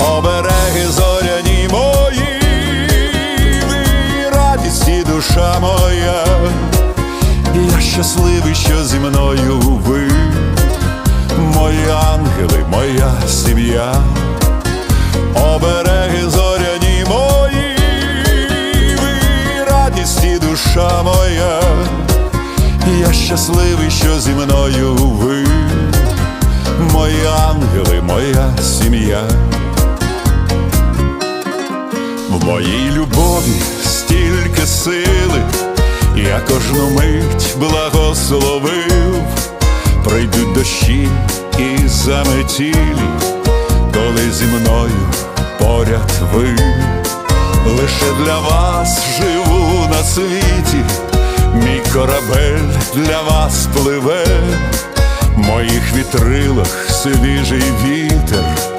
обереги зоряні мої, ви радість і душа моя, я щасливий, що зі мною ви, мої ангели, моя сім'я, обереги зоряні мої, ви радість і душа моя, я щасливий, що зі мною ви, мої ангели, моя сім'я. В моїй любові стільки сили, я кожну мить благословив, прийдуть дощі і заметілі, коли зі мною поряд ви, лише для вас живу на світі, мій корабель для вас пливе, в моїх вітрилах свіжий вітер